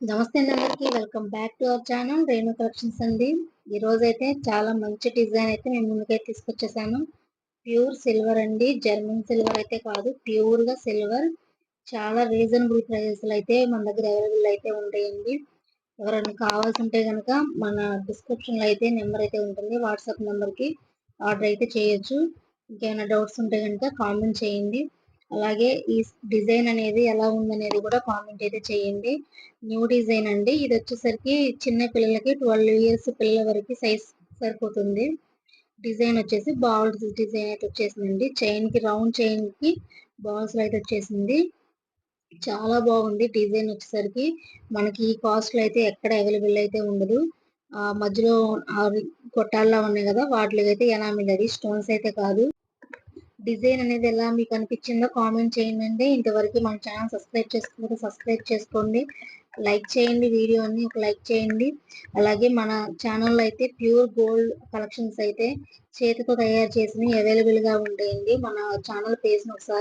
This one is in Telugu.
నమస్తే అందరికి welcome back to our channel Renu collections అండి. ఈ రోజు అయితే చాలా మంచి డిజైన్ అయితే మేము ముందుకైతే తీసుకొచ్చేసాను ప్యూర్ సిల్వర్ అండి. జర్మన్ సిల్వర్ అయితే కాదు ప్యూర్గా సిల్వర్. చాలా రీజనబుల్ ప్రైజెస్ అయితే మన దగ్గర అవైలబుల్ అయితే ఉంటాయండి. ఎవరైనా కావాల్సి ఉంటే కనుక మన డిస్క్రిప్షన్లో అయితే నెంబర్ అయితే ఉంటుంది. వాట్సాప్ నెంబర్కి ఆర్డర్ అయితే చేయొచ్చు. ఇంకేమైనా డౌట్స్ ఉంటే కనుక కామెంట్ చేయండి. అలాగే ఈ డిజైన్ అనేది ఎలా ఉందనేది కూడా కామెంట్ అయితే చేయండి. న్యూ డిజైన్ అండి. ఇది వచ్చేసరికి చిన్న పిల్లలకి ట్వెల్వ్ ఇయర్స్ పిల్లల వరకు సైజ్ సరిపోతుంది. డిజైన్ వచ్చేసి బాల్స్ డిజైన్ అయితే వచ్చేసిందండి. చైన్కి రౌండ్ చైన్కి బాల్స్ అయితే వచ్చేసింది. చాలా బాగుంది డిజైన్ వచ్చేసరికి. మనకి ఈ కాస్ట్లో అయితే ఎక్కడ అవైలబుల్ అయితే ఉండదు. ఆ మధ్యలో కొట్టాల్లో ఉన్నాయి కదా వాటికి అయితే ఎనామిల్ అది స్టోన్స్ అయితే కాదు. డిజైన్ అనేది ఎలా మీకు అనిపించిందో కామెంట్ చేయండి. ఇంతవరకు మన ఛానల్ సబ్స్క్రైబ్ చేసుకోకపోతే సబ్స్క్రైబ్ చేసుకోండి. లైక్ చేయండి వీడియోని ఒక లైక్ చేయండి. అలాగే మన ఛానల్లో అయితే ప్యూర్ గోల్డ్ కలెక్షన్స్ అయితే చేతితో తయారు చేసినవి అవైలబుల్గా ఉంటాయండి మన ఛానల్ పేజ్ని ఒకసారి